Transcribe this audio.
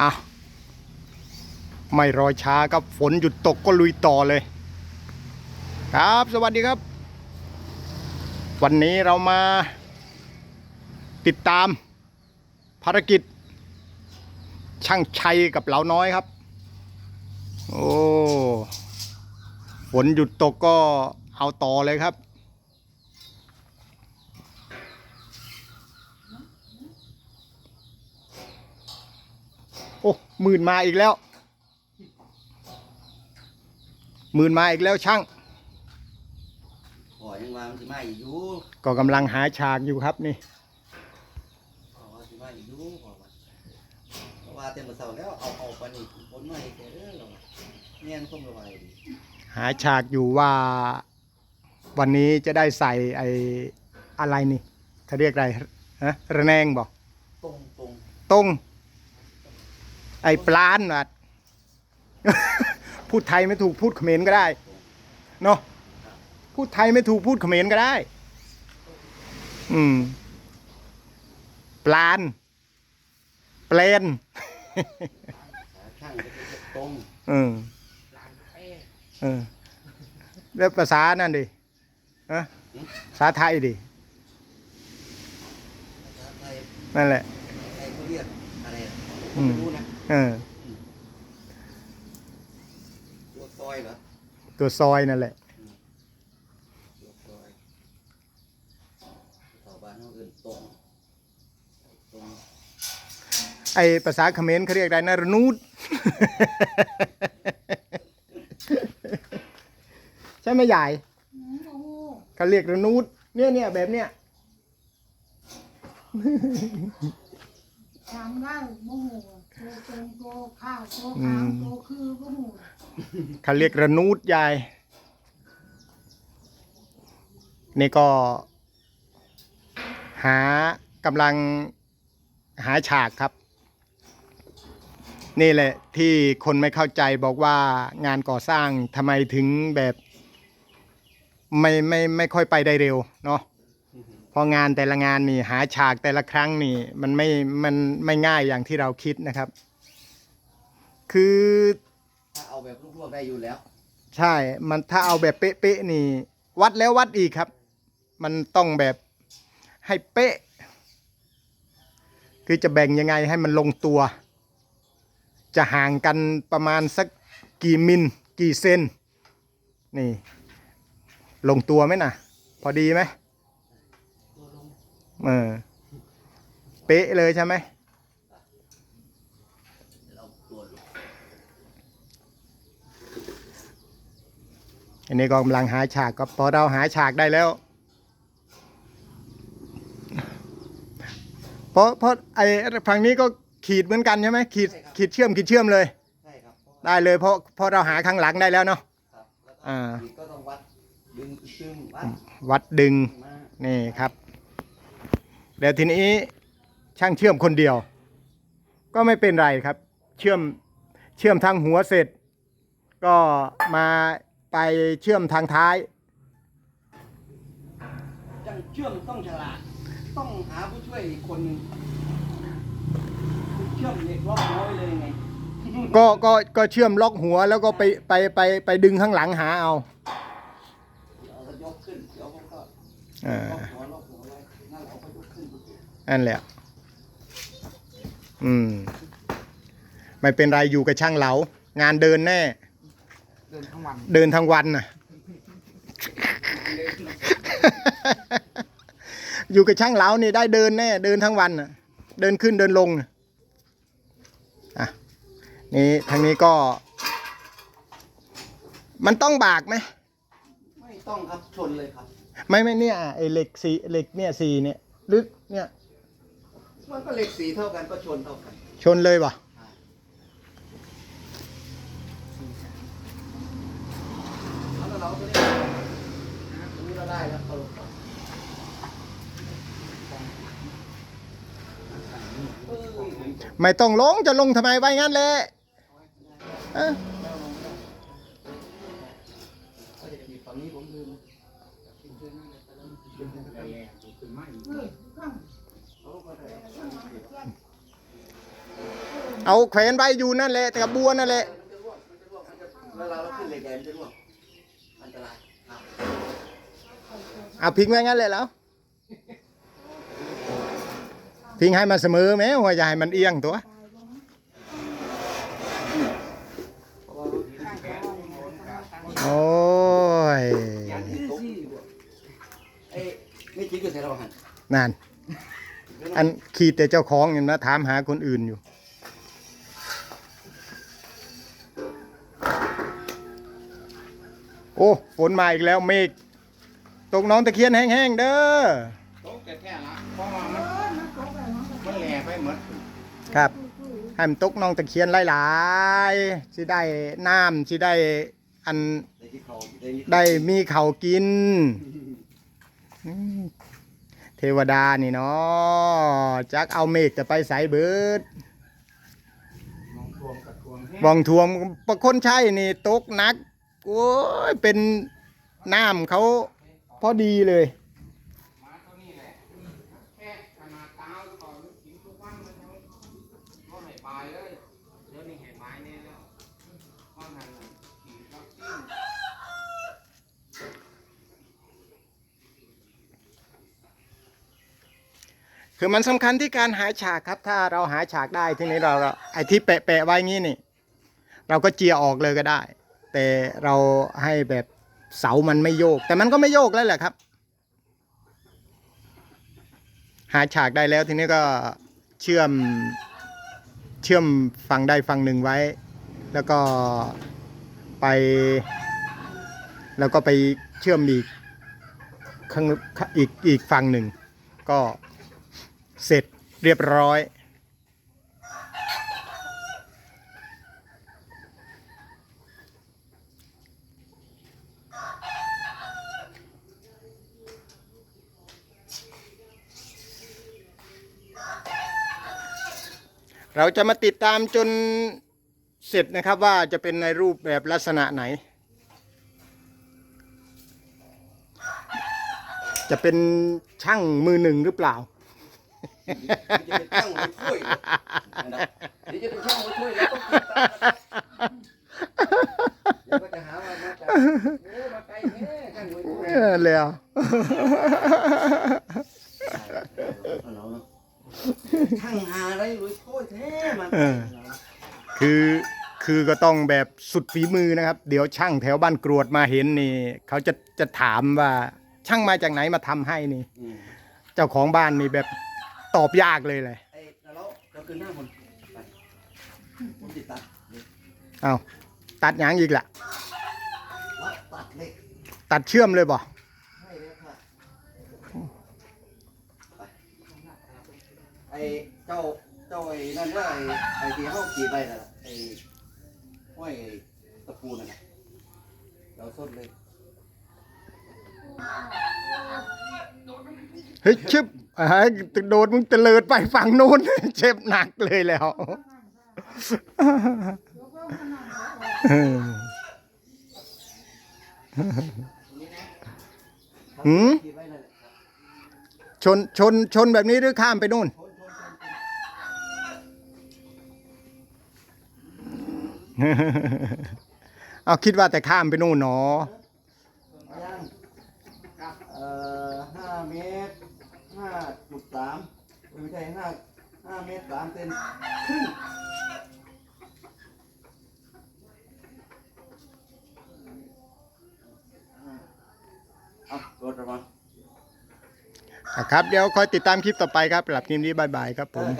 อะไม่รอช้าครับฝนหยุดตกก็ลุยต่อเลย ครับสวัสดีครับ วันนี้เรามาติดตามภารกิจ ช่างชัยกับเหลาน้อยครับ โอ้ฝนหยุดตกก็เอาต่อเลยครับ อ้หมื่นมาอีกแล้วหมื่นมาอีกแล้วช่างขอยังว่ามันสิมาอีกอยู่ก็กำลังหาฉากอยู่ครับนี่ขอว่าสิมาอีกอยู่ขอว่าเพราะว่าเต็มกระเสาแล้วเอาเอาไปนี่ผลมาให้แกเด้อเราว่าเนียนคมระบายดีหาฉากอยู่ว่าวันนี้จะได้ใส่ไอ้อะไรนี่เขาเรียกอะไรฮะระแนงบอกตรงตรงตรง ไอ้ปลานน่ะพูดไทยไม่ถูกพูดเขมรก็ได้เนาะพูดไทยไม่ถูกพูดเขมรก็ได้ อืม ปลานเปลนขาข้างก็จะตรงเออเออแล้วภาษานั่นดิฮะภาษาไทยดิภาษาไทยนั่นแหละไทยเขาเรียกอะไรอะอืมไม่รู้นะ เออ ตัวซอยเหรอตัวซอยนั่นแหละ ตัวซอยชาวบ้านเขาเอื่นตรงตรงไอภาษาเขมรเขาเรียกอะไรนะระนูด ใช่ไหมใหญ่เขาเรียกระนูดเนี่ยเนี่ยแบบเนี้ย ทำได้โมโหโตตรงโตข้าวโตขาวโตคือโมโหเขาเรียกระนูดยาย นี่ก็ หากำลังหาฉากครับ นี่แหละที่คนไม่เข้าใจบอกว่างานก่อสร้างทำไมถึงแบบ ไม่ไม่ไม่ค่อยไปได้เร็วเนาะ ราะงานแต่ละงานนี่หาฉากแต่ละครั้งนี่มันไม่มันไม่ง่ายอย่างที่เราคิดนะครับ คือถ้าเอาแบบลวกๆได้อยู่แล้ว ใช่มันถ้าเอาแบบเป๊ะๆนี่ วัดแล้ววัดอีกครับ มันต้องแบบให้เป๊ะ คือจะแบ่งยังไงให้มันลงตัว จะห่างกันประมาณสักกี่มิลกี่เซนนี่ ลงตัวไหมนะพอดีไหมตัวลง เออ เป๊ะเลยใช่ไหมเราตัวลงอันนี้ก็กำลังหาฉากก็พอเราหาฉากได้แล้วเพราะเพราะไอ้ฝั่งนี้ก็ขีดเหมือนกันใช่ไหมขีดขีดเชื่อมขีดเชื่อมเลย ใช่ครับเพราะว่าได้เลยเพราะเพราะเราหาข้างหลังได้แล้วเนาะครับแล้วก็อ่าอีกก็ต้องวัดดึงซึมวัดวัดดึงมานี่ครับ เดี๋ยวทีนี้ช่างเชื่อมคนเดียว ก็ไม่เป็นไรครับ เชื่อมเชื่อมทางหัวเสร็จ ก็มาไปเชื่อมทางท้ายจังเชื่อมต้องฉลาดต้องหาผู้ช่วยอีกคนหนึงเชื่อมเด็กรอบน้อยเลยไงก็ก็ก็เชื่อมล็อกหัวแล้วก็ไปไปไปไปดึงข้างหลังหาเอาเอาก็ยกขึ้นเดี๋ยวผมก็อ่า ล็อกหัวล็อกหัวไว้นั่นเอาก็ยกขึ้น นั่นแหละ อืม ไม่เป็นไรอยู่กับช่างเหลางานเดินแน่ เดินทั้งวัน เดินทั้งวันน่ะ อยู่กับช่างเหลานี่ได้เดินแน่ เดินทั้งวันน่ะ เดินขึ้นเดินลงน่ะอะนี่ทางนี้ก็ มันต้องบากไหมไม่ต้องครับชนเลยครับ ไม่ไม่เนี่ยไอเหล็กสีเหล็กเนี่ยสีเนี่ยลึกเนี่ย มันก็เล็กสีเท่ากันก็ชนเท่ากัน ชนเลยป่ะแล้วเราก็ได้ตรงนี้เราได้แล้วเอาลงไปไม่ต้องลงจะลงทำไมไว้งั้นเลยเอ้อฝั่งนี้ผมลืม เฮ้ยข้างเขาก็ได้เอาแขวนไว้อยู่นั่นแหละแต่กับบัวนั่นแหละมันจะร่วงมันจะร่วงมันจะเวลาเราขึ้นเหล็กแดงมันจะร่วงอันตรายครับเอาพิงไว้งั้นเลยแล้วพิงให้มันเสมอไหมว่าอย่าให้มันเอียงตัวเพราะว่าเราถือแขนโอ้ยยันที่ตกเอ้ยไม่จริงก็ใส่เราหันนั่นอัน ขีดแต่เจ้าของเห็นไหมถามหาคนอื่นอยู่ โอ้ฝนมาอีกแล้วเมฆตกหน้องตะเคียนแห้งๆเด้อโต๊ะแค่ๆละเพราะว่ามันเออมันตกไปมันก็มันแหล่ไปหมดครับให้มันตกหน้องตะเคียนหลายๆสิได้น้ำสิได้อันในที่เขาได้ยินได้มีเขาวกินอืม เทวดานี่เนาะจักเอาเมฆแต่ไปใส่เบิดมองทวมกับทวมแห้งบองทวมประคนใช่นี่ตกหนักโอ้ยเป็นน้ำเขาพอดีเลย คือมันสำคัญที่การหาฉากครับ ถ้าเราหาฉากได้ทีนี้เราเราไอ้ที่แปะๆไว้งี้นี่ เราก็เจียออกเลยก็ได้ แต่เราให้แบบเสามันไม่โยก แต่มันก็ไม่โยกแล้วแหละครับ หาฉากได้แล้วทีนี้ก็เชื่อมเชื่อมฝั่งใดฝั่งหนึ่งไว้ แล้วก็ไป แล้วก็ไปเชื่อมอีกข้างอีกอีกฝั่งหนึ่งก็ เสร็จเรียบร้อย เราจะมาติดตามจนเสร็จนะครับว่าจะเป็นในรูปแบบลักษณะไหน จะเป็นช่างมือหนึ่งหรือเปล่า จะเป็นช่างหัวช่วยนะเดี๋ยวจะเป็นช่างหัวช่วยแล้วต้องติดตามกันเดี๋ยวก็จะหาว่ามาจากโอ้มาไกลแน่ช่างหัวช่วยเออเลยอะช่างหาอะไรหัวช่วยแท้มาเออคือคือก็ต้องแบบสุดฝีมือนะครับ เดี๋ยวช่างแถวบ้านกรวดมาเห็นนี่ เขาจะจะถามว่าช่างมาจากไหนมาทำให้นี่อืมเจ้าของบ้านนี่แบบ ตอบยากเลยเลยไอ้แล้วเราคืนหน้าคนไปผมติดตามนี่เอาตัดหยางอีกละวัดตัดเหล็กตัดเชื่อมเลยบ่ให้แล้วค่ะไปไอ้เจ้าเจ้าไอ้นั่นว่าไอ้ไอ้ที่เขากรีดไปน่ะไอ้ห้อยตะปูนั่นน่ะเราส้นเลยเฮ้ยชึบอ่า โดดมึงเตลิดไปฝั่งนู้น เจ็บหนักเลยแล้วหืมชนชนชนแบบนี้หรือข้ามไปนู่นเอาคิดว่าแต่ข้ามไปนู่นเนาะห้าเมตร ห้าจุดสามไม่ใช่ห้าห้าเมตรสามเซนครึ่งเอารถระวังอะครับ เดี๋ยวคอยติดตามคลิปต่อไปครับสำหรับคลิปนี้บายบายครับผม การ